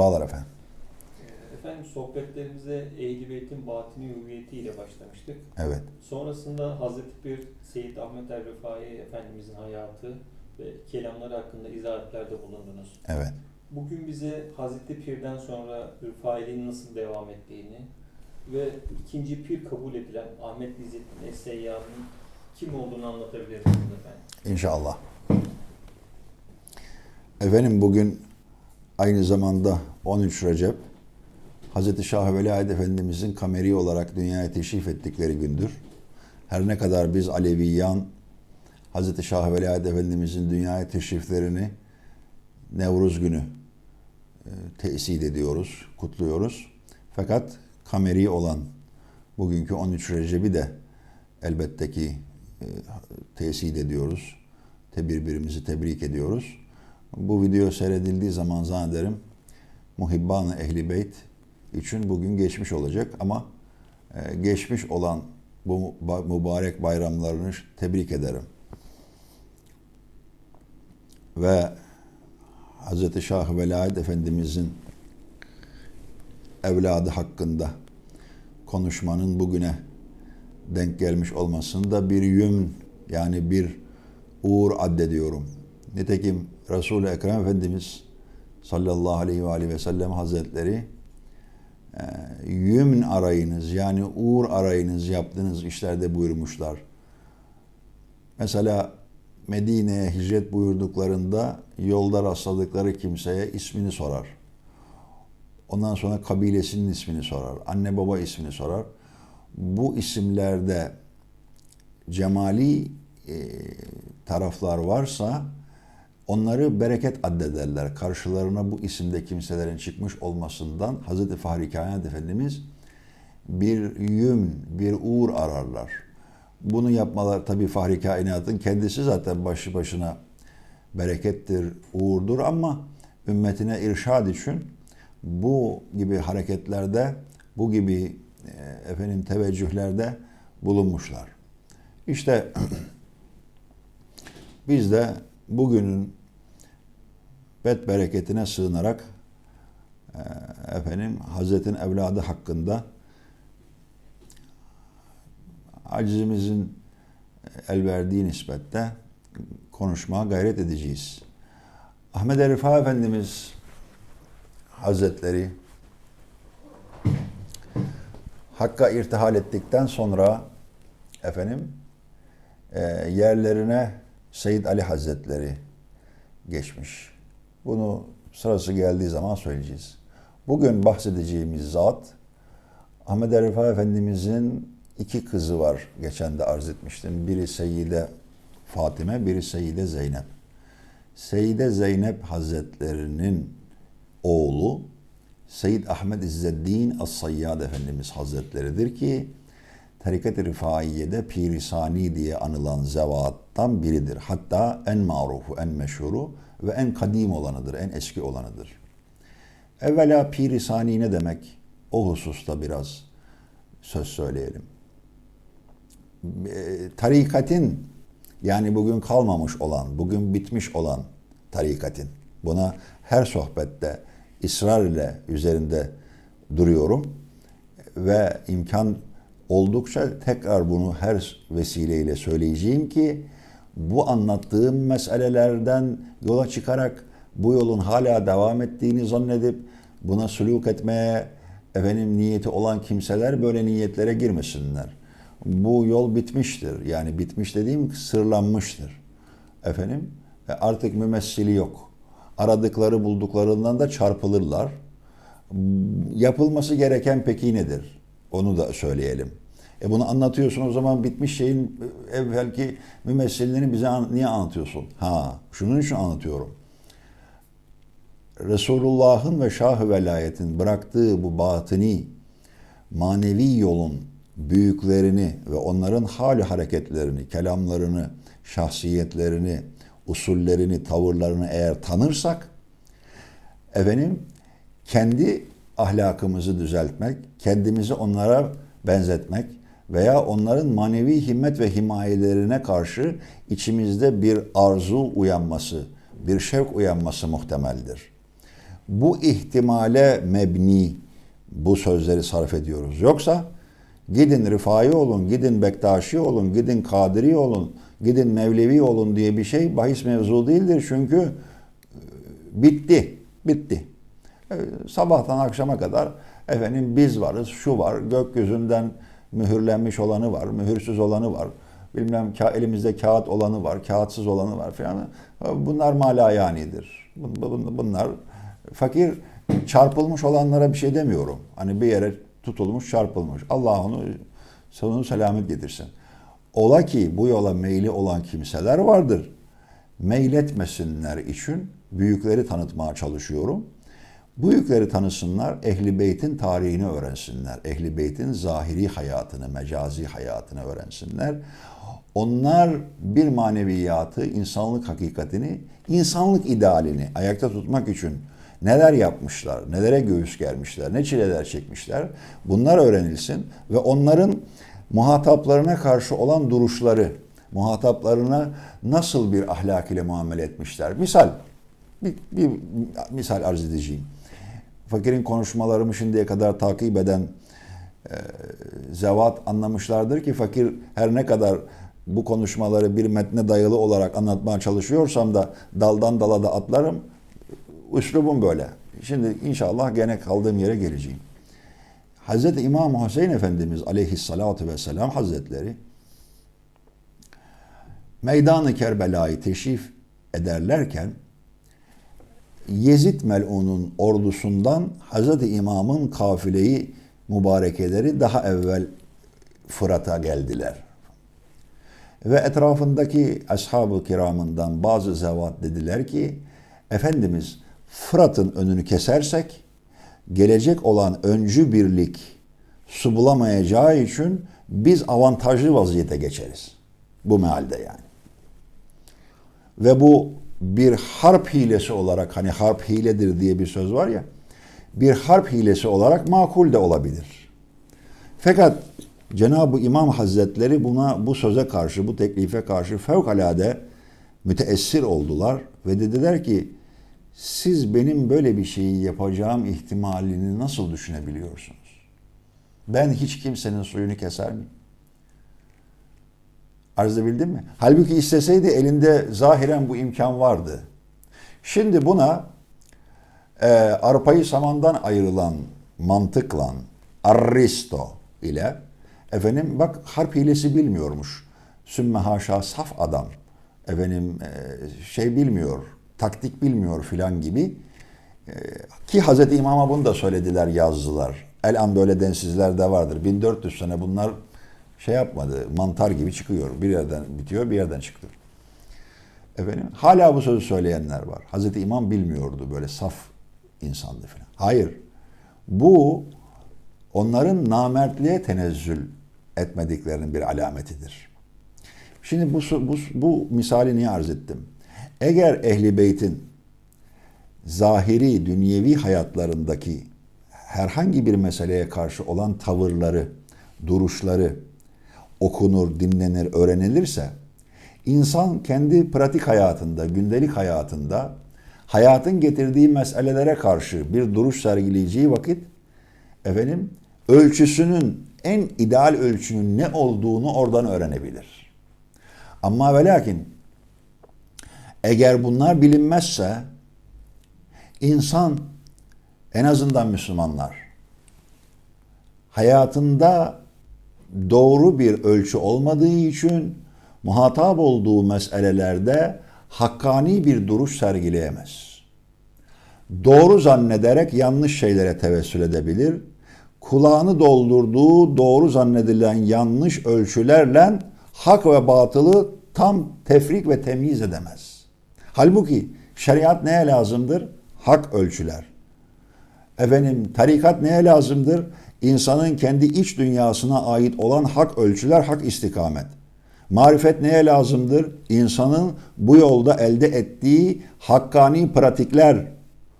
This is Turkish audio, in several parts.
Merhabalar efendim. Efendim sohbetlerimize Ehl-i Beyt'in batini hüviyeti ile başlamıştık. Evet. Sonrasında Hazreti Pir Seyyid Ahmet er Rifai Efendimizin hayatı ve kelamları hakkında izahatlerde bulundunuz. Evet. Bugün bize Hazreti Pir'den sonra Rifai'nin nasıl devam ettiğini ve ikinci pir kabul edilen Ahmet İzzettin Es-Seyyah'ın kim olduğunu anlatabilir misiniz efendim? İnşallah. Efendim bugün aynı zamanda 13 Recep Hz. Şah Velayet Efendimizin kameri olarak dünyaya teşrif ettikleri gündür. Her ne kadar biz Aleviyan Hz. Şah Velayet Efendimizin dünyaya teşriflerini Nevruz günü e, tesid ediyoruz, kutluyoruz. Fakat kameri olan bugünkü 13 Recep'i de elbette ki e, tesid ediyoruz. Birbirimizi tebrik ediyoruz. Bu video seyredildiği zaman zannederim muhibban ehli beyt için bugün geçmiş olacak ama e, geçmiş olan bu ba- mübarek bayramlarını tebrik ederim. Ve Hz. Şah Velayet Efendimizin evladı hakkında konuşmanın bugüne denk gelmiş olmasını da bir yümn yani bir uğur addediyorum. Nitekim Resul-i Ekrem Efendimiz sallallahu aleyhi ve aleyhi ve sellem hazretleri e, yümn arayınız yani uğur arayınız yaptığınız işlerde buyurmuşlar. Mesela Medine'ye hicret buyurduklarında yolda rastladıkları kimseye ismini sorar. Ondan sonra kabilesinin ismini sorar. Anne baba ismini sorar. Bu isimlerde cemali e, taraflar varsa onları bereket addederler. Karşılarına bu isimde kimselerin çıkmış olmasından Hazreti Fahri Kainat Efendimiz bir yüm, bir uğur ararlar. Bunu yapmalar tabii Fahri Kainat'ın kendisi zaten başlı başına berekettir, uğurdur ama ümmetine irşad için bu gibi hareketlerde, bu gibi e, efendim teveccühlerde bulunmuşlar. İşte biz de bugünün bet bereketine sığınarak e, efendim Hazretin evladı hakkında acizimizin el verdiği nispette konuşmaya gayret edeceğiz. Ahmet Erifa Efendimiz Hazretleri Hakk'a irtihal ettikten sonra efendim e, yerlerine Seyyid Ali Hazretleri geçmiş. Bunu sırası geldiği zaman söyleyeceğiz. Bugün bahsedeceğimiz zat Ahmet Erifa Efendimizin iki kızı var. Geçen de arz etmiştim. Biri Seyyide Fatime, biri Seyyide Zeynep. Seyyide Zeynep Hazretlerinin oğlu Seyyid Ahmet İzzeddin As-Sayyad Efendimiz Hazretleridir ki Tarikat-ı Rifaiye'de Pirisani diye anılan zevattan biridir. Hatta en marufu, en meşhuru ve en kadim olanıdır, en eski olanıdır. Evvela Pirisani ne demek? O hususta biraz söz söyleyelim. E, tarikatin yani bugün kalmamış olan, bugün bitmiş olan tarikatin. Buna her sohbette ısrar ile üzerinde duruyorum ve imkan oldukça tekrar bunu her vesileyle söyleyeceğim ki bu anlattığım meselelerden yola çıkarak bu yolun hala devam ettiğini zannedip buna suluk etmeye efendim niyeti olan kimseler böyle niyetlere girmesinler. Bu yol bitmiştir. Yani bitmiş dediğim sırlanmıştır. Efendim e, artık mümessili yok. Aradıkları bulduklarından da çarpılırlar. Yapılması gereken peki nedir? Onu da söyleyelim. E bunu anlatıyorsun o zaman bitmiş şeyin evvelki mümessilini bize an- niye anlatıyorsun? Ha, şunun için anlatıyorum. Resulullah'ın ve Şah-ı Velayet'in bıraktığı bu batini manevi yolun büyüklerini ve onların hali hareketlerini, kelamlarını, şahsiyetlerini, usullerini, tavırlarını eğer tanırsak efendim kendi ahlakımızı düzeltmek, kendimizi onlara benzetmek veya onların manevi himmet ve himayelerine karşı içimizde bir arzu uyanması, bir şevk uyanması muhtemeldir. bu ihtimale mebni bu sözleri sarf ediyoruz. Yoksa gidin Rifai olun, gidin Bektaşi olun, gidin Kadiri olun, gidin Mevlevi olun diye bir şey bahis mevzu değildir. Çünkü e, bitti, bitti. E, Sabahtan akşama kadar efendim biz varız, şu var, gökyüzünden mühürlenmiş olanı var, mühürsüz olanı var. Bilmem ka- elimizde kağıt olanı var, kağıtsız olanı var falan. Bunlar malayanidir. Bun- bun- Bunlar fakir çarpılmış olanlara bir şey demiyorum. Hani bir yere tutulmuş, çarpılmış. Allah onu sonunu selamet getirsin. Ola ki bu yola meyli olan kimseler vardır. Meyletmesinler için büyükleri tanıtmaya çalışıyorum. Büyükleri tanısınlar, Ehli Beyt'in tarihini öğrensinler. Ehli Beyt'in zahiri hayatını, mecazi hayatını öğrensinler. Onlar bir maneviyatı, insanlık hakikatini, insanlık idealini ayakta tutmak için neler yapmışlar, nelere göğüs germişler, ne çileler çekmişler bunlar öğrenilsin ve onların muhataplarına karşı olan duruşları, muhataplarına nasıl bir ahlak ile muamele etmişler. Misal, bir, bir misal arz edeceğim. Fakirin konuşmalarımı şimdiye kadar takip eden e, zevat anlamışlardır ki fakir her ne kadar bu konuşmaları bir metne dayalı olarak anlatmaya çalışıyorsam da daldan dala da atlarım. Üslubum böyle. Şimdi inşallah gene kaldığım yere geleceğim. Hz. İmam Hüseyin Efendimiz aleyhissalatu vesselam Hazretleri Meydan-ı Kerbela'yı teşrif ederlerken Yezid mel'unun ordusundan Hz. İmam'ın kafileyi mübarekeleri daha evvel Fırat'a geldiler. Ve etrafındaki ashab-ı kiramından bazı zevat dediler ki Efendimiz Fırat'ın önünü kesersek gelecek olan öncü birlik su bulamayacağı için biz avantajlı vaziyete geçeriz. Bu mealde yani. Ve bu bir harp hilesi olarak hani harp hiledir diye bir söz var ya bir harp hilesi olarak makul de olabilir. Fakat Cenab-ı İmam Hazretleri buna bu söze karşı bu teklife karşı fevkalade müteessir oldular ve dediler ki siz benim böyle bir şeyi yapacağım ihtimalini nasıl düşünebiliyorsunuz? Ben hiç kimsenin suyunu keser miyim? Arz edebildim mi? Halbuki isteseydi elinde zahiren bu imkan vardı. Şimdi buna e, arpayı samandan ayrılan mantıkla Aristo ile efendim bak harp hilesi bilmiyormuş. Sümme haşa saf adam. Efendim e, şey bilmiyor, taktik bilmiyor filan gibi. E, ki Hazreti İmam'a bunu da söylediler, yazdılar. El an böyle densizler de vardır. 1400 sene bunlar şey yapmadı. Mantar gibi çıkıyor. Bir yerden bitiyor, bir yerden çıkıyor. Efendim hala bu sözü söyleyenler var. Hazreti İmam bilmiyordu böyle saf insandı falan. Hayır. Bu onların namertliğe tenezzül etmediklerinin bir alametidir. Şimdi bu, bu, bu misali niye arz ettim? Eğer Ehli Beyt'in zahiri, dünyevi hayatlarındaki herhangi bir meseleye karşı olan tavırları, duruşları okunur, dinlenir, öğrenilirse insan kendi pratik hayatında, gündelik hayatında hayatın getirdiği meselelere karşı bir duruş sergileyeceği vakit efendim ölçüsünün en ideal ölçünün ne olduğunu oradan öğrenebilir. Ama ve lakin eğer bunlar bilinmezse insan en azından Müslümanlar hayatında doğru bir ölçü olmadığı için muhatap olduğu meselelerde hakkani bir duruş sergileyemez. Doğru zannederek yanlış şeylere tevessül edebilir. Kulağını doldurduğu doğru zannedilen yanlış ölçülerle hak ve batılı tam tefrik ve temyiz edemez. Halbuki şeriat neye lazımdır? Hak ölçüler. Efendim tarikat neye lazımdır? İnsanın kendi iç dünyasına ait olan hak ölçüler, hak istikamet. Marifet neye lazımdır? İnsanın bu yolda elde ettiği hakkani pratikler.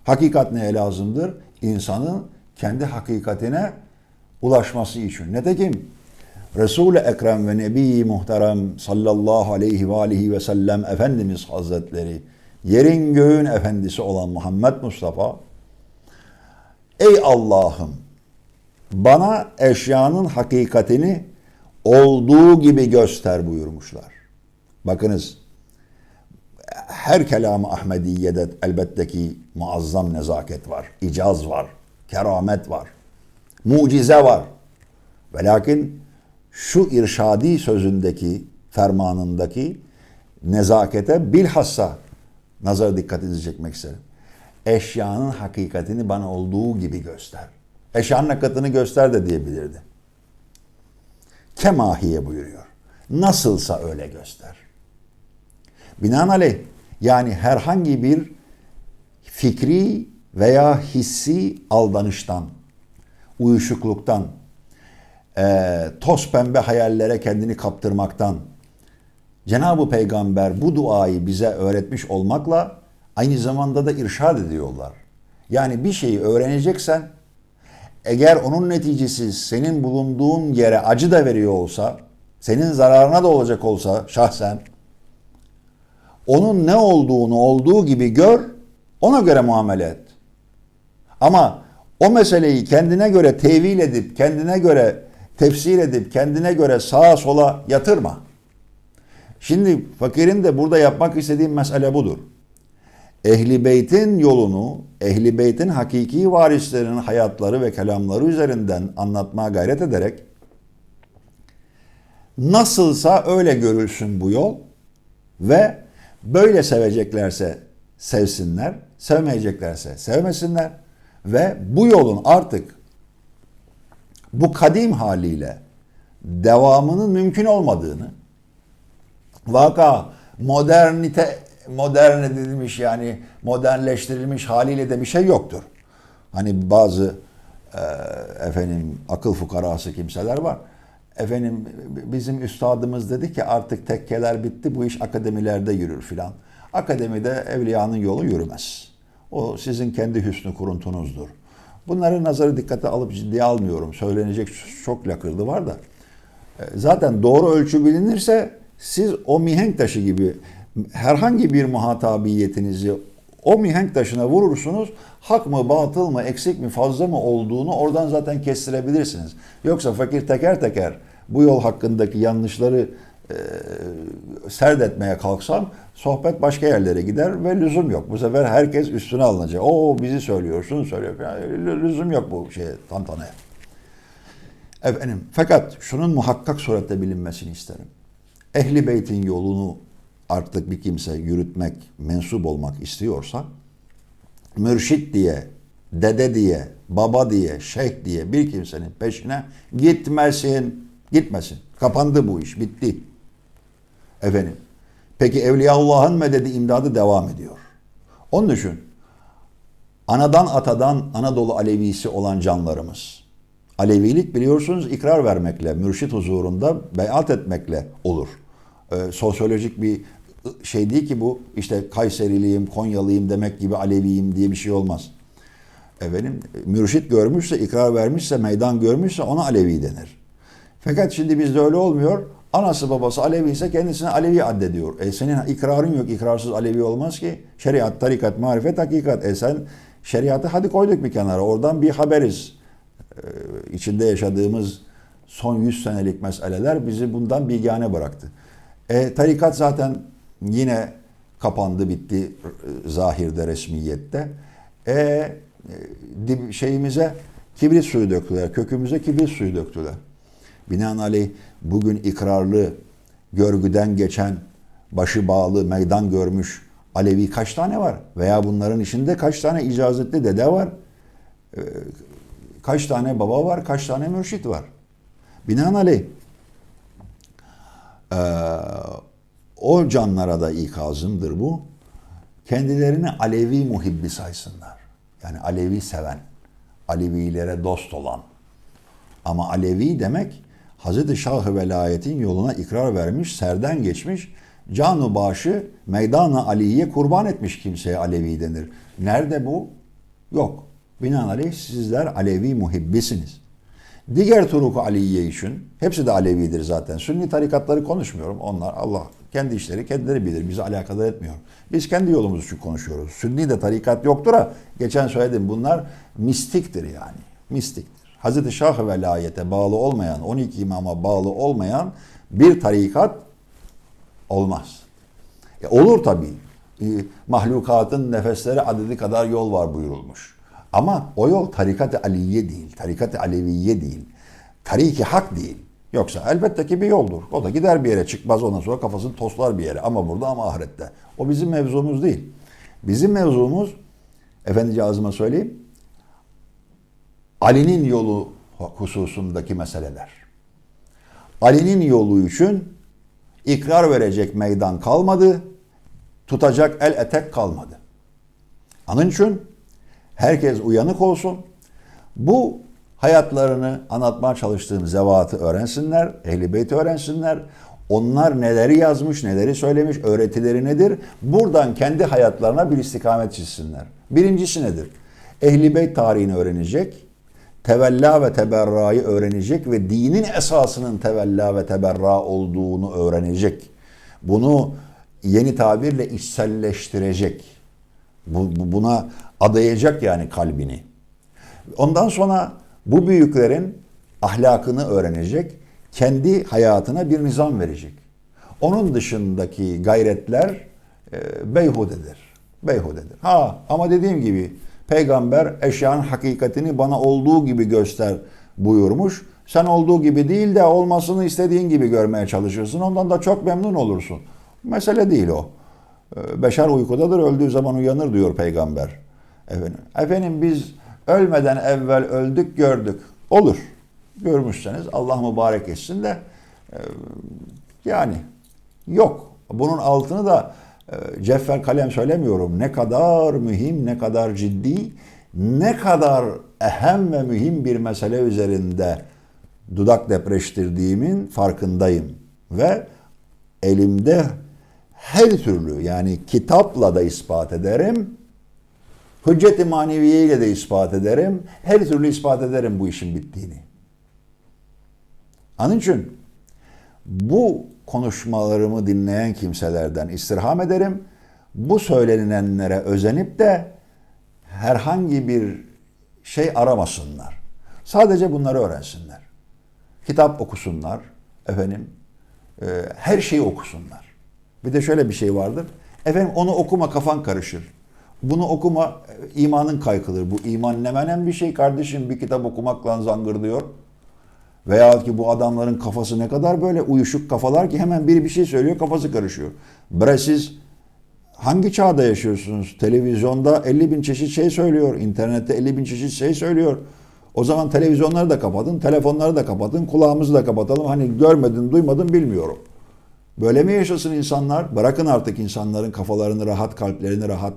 Hakikat neye lazımdır? İnsanın kendi hakikatine ulaşması için. Netekim Resul-i Ekrem ve Nebi Muhterem sallallahu aleyhi ve aleyhi ve sellem Efendimiz Hazretleri yerin göğün efendisi olan Muhammed Mustafa Ey Allah'ım bana eşyanın hakikatini olduğu gibi göster buyurmuşlar. Bakınız her kelamı Ahmediye'de elbette ki muazzam nezaket var, icaz var, keramet var, mucize var. Ve lakin şu irşadi sözündeki, fermanındaki nezakete bilhassa nazar dikkatinizi çekmek isterim. Eşyanın hakikatini bana olduğu gibi göster. Eşyanın hakikatini göster de diyebilirdi. Kemahiye buyuruyor. Nasılsa öyle göster. Binaenaleyh yani herhangi bir fikri veya hissi aldanıştan, uyuşukluktan, eee, toz pembe hayallere kendini kaptırmaktan Cenab-ı Peygamber bu duayı bize öğretmiş olmakla aynı zamanda da irşad ediyorlar. Yani bir şeyi öğreneceksen eğer onun neticesi senin bulunduğun yere acı da veriyor olsa, senin zararına da olacak olsa şahsen onun ne olduğunu olduğu gibi gör, ona göre muamele et. Ama o meseleyi kendine göre tevil edip, kendine göre tefsir edip, kendine göre sağa sola yatırma. Şimdi fakirin de burada yapmak istediğim mesele budur. Ehli beytin yolunu, ehli beytin hakiki varislerinin hayatları ve kelamları üzerinden anlatmaya gayret ederek nasılsa öyle görülsün bu yol ve böyle seveceklerse sevsinler, sevmeyeceklerse sevmesinler ve bu yolun artık bu kadim haliyle devamının mümkün olmadığını vaka modernite modern edilmiş yani modernleştirilmiş haliyle de bir şey yoktur. Hani bazı e, efendim akıl fukarası kimseler var. Efendim bizim üstadımız dedi ki artık tekkeler bitti bu iş akademilerde yürür filan. Akademide evliyanın yolu yürümez. O sizin kendi hüsnü kuruntunuzdur. Bunları nazarı dikkate alıp ciddiye almıyorum. Söylenecek çok lakırdı var da. E, Zaten doğru ölçü bilinirse siz o mihenk taşı gibi herhangi bir muhatabiyetinizi o mihenk taşına vurursunuz. Hak mı, batıl mı, eksik mi, fazla mı olduğunu oradan zaten kestirebilirsiniz. Yoksa fakir teker teker bu yol hakkındaki yanlışları e, serdetmeye kalksam sohbet başka yerlere gider ve lüzum yok. Bu sefer herkes üstüne alınacak. O bizi söylüyor, şunu söylüyor. Yani lüzum yok bu şeye, tantanaya. Efendim, fakat şunun muhakkak surette bilinmesini isterim. Ehli beytin yolunu artık bir kimse yürütmek, mensup olmak istiyorsa mürşit diye, dede diye, baba diye, şeyh diye bir kimsenin peşine gitmesin. Gitmesin. Kapandı bu iş. Bitti. Efendim. Peki Evliyaullah'ın mededi imdadı devam ediyor. Onun için anadan atadan Anadolu Alevisi olan canlarımız. Alevilik biliyorsunuz ikrar vermekle, mürşit huzurunda beyat etmekle olur. Ee, sosyolojik bir şey değil ki bu işte Kayseriliyim, Konyalıyım demek gibi Aleviyim diye bir şey olmaz. Efendim, mürşit görmüşse, ikrar vermişse, meydan görmüşse ona Alevi denir. Fakat şimdi bizde öyle olmuyor. Anası babası Alevi ise kendisine Alevi addediyor. E senin ikrarın yok, ikrarsız Alevi olmaz ki. Şeriat, tarikat, marifet, hakikat. E sen şeriatı hadi koyduk bir kenara. Oradan bir haberiz. Ee, içinde yaşadığımız son 100 senelik meseleler bizi bundan bilgane bıraktı. E, tarikat zaten yine kapandı bitti e, zahirde resmiyette. E, e, şeyimize kibrit suyu döktüler, kökümüze kibrit suyu döktüler. Binaenaleyh bugün ikrarlı, görgüden geçen, başı bağlı, meydan görmüş Alevi kaç tane var? Veya bunların içinde kaç tane icazetli dede var? E, kaç tane baba var, kaç tane mürşit var? Binaenaleyh o canlara da ikazımdır bu. Kendilerini Alevi muhibbi saysınlar. Yani Alevi seven, Alevilere dost olan. Ama Alevi demek Hazreti Şah-ı Velayet'in yoluna ikrar vermiş, serden geçmiş, canu başı meydana Ali'ye kurban etmiş kimseye Alevi denir. Nerede bu? Yok. Binaenaleyh sizler Alevi muhibbisiniz. Diğer Turuk Aliye için, hepsi de Alevidir zaten. Sünni tarikatları konuşmuyorum. Onlar Allah kendi işleri kendileri bilir. Bizi alakadar etmiyor. Biz kendi yolumuz için konuşuyoruz. Sünni de tarikat yoktur ha. Geçen söyledim bunlar mistiktir yani. Mistiktir. Hazreti Şah velayete bağlı olmayan, 12 imama bağlı olmayan bir tarikat olmaz. E, olur tabii. E, mahlukatın nefesleri adedi kadar yol var buyurulmuş. Ama o yol tarikat-ı aliye değil, tarikat-ı aleviye değil, tariki hak değil. Yoksa elbette ki bir yoldur. O da gider bir yere çıkmaz ondan sonra kafasını toslar bir yere. Ama burada ama ahirette. O bizim mevzumuz değil. Bizim mevzumuz, efendicağızıma söyleyeyim, Ali'nin yolu hususundaki meseleler. Ali'nin yolu için ikrar verecek meydan kalmadı, tutacak el etek kalmadı. Onun için herkes uyanık olsun. Bu hayatlarını anlatmaya çalıştığım zevatı öğrensinler, ehl Beyt'i öğrensinler. Onlar neleri yazmış, neleri söylemiş, öğretileri nedir? Buradan kendi hayatlarına bir istikamet çizsinler. Birincisi nedir? Ehl-i Beyt tarihini öğrenecek, tevella ve teberrayı öğrenecek ve dinin esasının tevella ve teberra olduğunu öğrenecek. Bunu yeni tabirle içselleştirecek. Bu, bu- buna adayacak yani kalbini. Ondan sonra bu büyüklerin ahlakını öğrenecek, kendi hayatına bir nizam verecek. Onun dışındaki gayretler e, beyhudedir. Beyhudedir. Ha ama dediğim gibi peygamber eşyanın hakikatini bana olduğu gibi göster buyurmuş. Sen olduğu gibi değil de olmasını istediğin gibi görmeye çalışırsın. Ondan da çok memnun olursun. Mesele değil o. Ee, Beşer uykudadır, öldüğü zaman uyanır diyor peygamber. Efendim, efendim biz ölmeden evvel öldük gördük. Olur. Görmüşseniz Allah mübarek etsin de e, yani yok. Bunun altını da e, ceffer kalem söylemiyorum. Ne kadar mühim, ne kadar ciddi, ne kadar ehem ve mühim bir mesele üzerinde dudak depreştirdiğimin farkındayım. Ve elimde her türlü yani kitapla da ispat ederim, hüccet-i maneviye ile de ispat ederim, her türlü ispat ederim bu işin bittiğini. Onun için bu konuşmalarımı dinleyen kimselerden istirham ederim. Bu söylenilenlere özenip de herhangi bir şey aramasınlar. Sadece bunları öğrensinler. Kitap okusunlar, efendim, e, her şeyi okusunlar. Bir de şöyle bir şey vardır. Efendim onu okuma kafan karışır. Bunu okuma imanın kaykılır. Bu iman ne menen bir şey kardeşim bir kitap okumakla zangır diyor. Veyahut ki bu adamların kafası ne kadar böyle uyuşuk kafalar ki hemen biri bir şey söylüyor kafası karışıyor. Bre siz hangi çağda yaşıyorsunuz? Televizyonda 50 bin çeşit şey söylüyor. internette 50 bin çeşit şey söylüyor. O zaman televizyonları da kapatın, telefonları da kapatın, kulağımızı da kapatalım. Hani görmedim, duymadım bilmiyorum. Böyle mi yaşasın insanlar? Bırakın artık insanların kafalarını rahat, kalplerini rahat.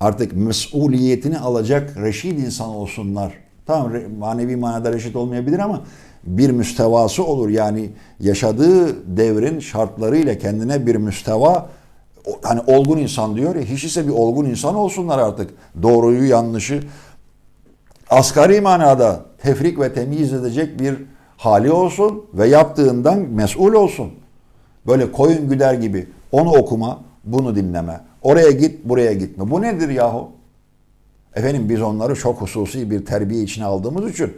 Artık mesuliyetini alacak reşit insan olsunlar. Tamam manevi manada reşit olmayabilir ama bir müstevası olur. Yani yaşadığı devrin şartlarıyla kendine bir müsteva hani olgun insan diyor ya hiç ise bir olgun insan olsunlar artık. Doğruyu yanlışı asgari manada tefrik ve temyiz edecek bir hali olsun ve yaptığından mesul olsun. Böyle koyun güder gibi onu okuma, bunu dinleme. Oraya git, buraya gitme. Bu nedir yahu? Efendim biz onları çok hususi bir terbiye içine aldığımız için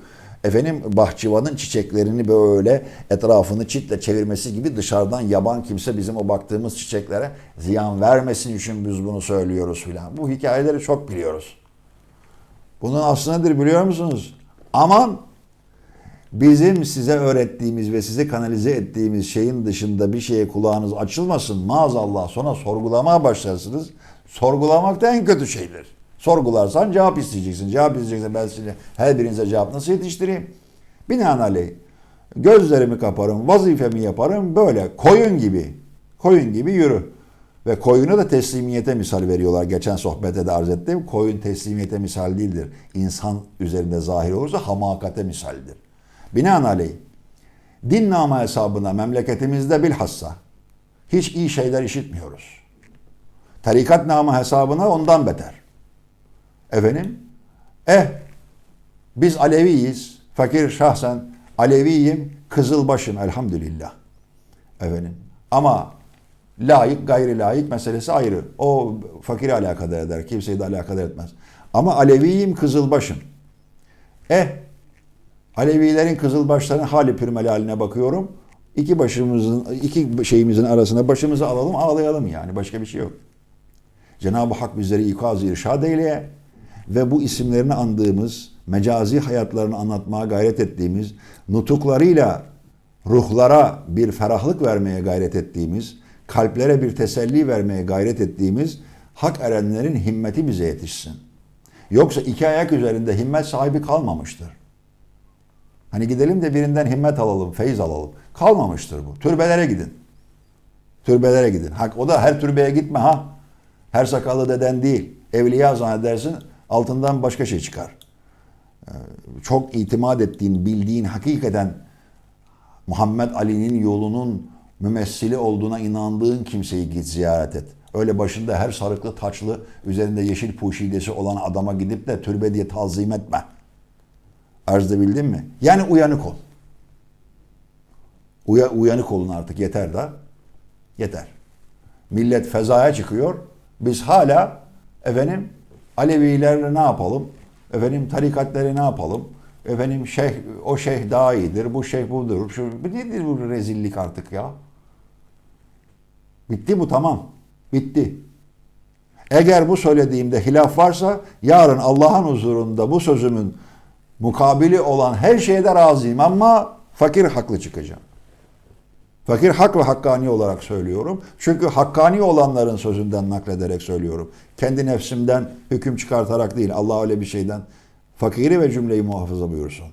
efendim bahçıvanın çiçeklerini böyle etrafını çitle çevirmesi gibi dışarıdan yaban kimse bizim o baktığımız çiçeklere ziyan vermesin için biz bunu söylüyoruz filan. Bu hikayeleri çok biliyoruz. Bunun aslı nedir biliyor musunuz? Aman bizim size öğrettiğimiz ve size kanalize ettiğimiz şeyin dışında bir şeye kulağınız açılmasın maazallah sonra sorgulamaya başlarsınız. Sorgulamak da en kötü şeydir. Sorgularsan cevap isteyeceksin. Cevap isteyeceksen ben size her birinize cevap nasıl yetiştireyim? Binaenaleyh gözlerimi kaparım, vazifemi yaparım böyle koyun gibi. Koyun gibi yürü. Ve koyunu da teslimiyete misal veriyorlar. Geçen sohbette de arz ettim. Koyun teslimiyete misal değildir. İnsan üzerinde zahir olursa hamakate misaldir. Binaenaleyh din nama hesabına memleketimizde bilhassa hiç iyi şeyler işitmiyoruz. Tarikat namı hesabına ondan beter. Efendim? Eh biz Aleviyiz. fakir şahsen Aleviyim, Kızılbaşım elhamdülillah. Efendim. Ama layık gayri layık meselesi ayrı. O fakiri alakadar eder. Kimseyi de alakadar etmez. Ama Aleviyim, Kızılbaşım. Eh Alevilerin Kızılbaşların hali pürmeli haline bakıyorum. İki başımızın, iki şeyimizin arasına başımızı alalım ağlayalım yani. Başka bir şey yok. Cenab-ı Hak bizleri ikaz irşad eyleye ve bu isimlerini andığımız, mecazi hayatlarını anlatmaya gayret ettiğimiz, nutuklarıyla ruhlara bir ferahlık vermeye gayret ettiğimiz, kalplere bir teselli vermeye gayret ettiğimiz hak erenlerin himmeti bize yetişsin. Yoksa iki ayak üzerinde himmet sahibi kalmamıştır. Hani gidelim de birinden himmet alalım, feyiz alalım. Kalmamıştır bu. Türbelere gidin. Türbelere gidin. Hak o da her türbeye gitme ha. Her sakallı deden değil. Evliya zannedersin altından başka şey çıkar. Ee, Çok itimat ettiğin, bildiğin, hakikaten Muhammed Ali'nin yolunun mümessili olduğuna inandığın kimseyi git ziyaret et. Öyle başında her sarıklı taçlı, üzerinde yeşil puşidesi olan adama gidip de türbe diye tazim etme. Arz bildin mi? Yani uyanık ol. Uya, uyanık olun artık yeter da. Yeter. Millet fezaya çıkıyor. Biz hala efendim Alevilerle ne yapalım? Efendim tarikatları ne yapalım? Efendim şeyh o şeyh daha iyidir. Bu şeyh budur. Şu nedir bu rezillik artık ya? Bitti bu tamam. Bitti. Eğer bu söylediğimde hilaf varsa yarın Allah'ın huzurunda bu sözümün mukabili olan her şeye de razıyım ama fakir haklı çıkacağım. Fakir hak ve hakkani olarak söylüyorum. Çünkü hakkani olanların sözünden naklederek söylüyorum. Kendi nefsimden hüküm çıkartarak değil. Allah öyle bir şeyden fakiri ve cümleyi muhafaza buyursun.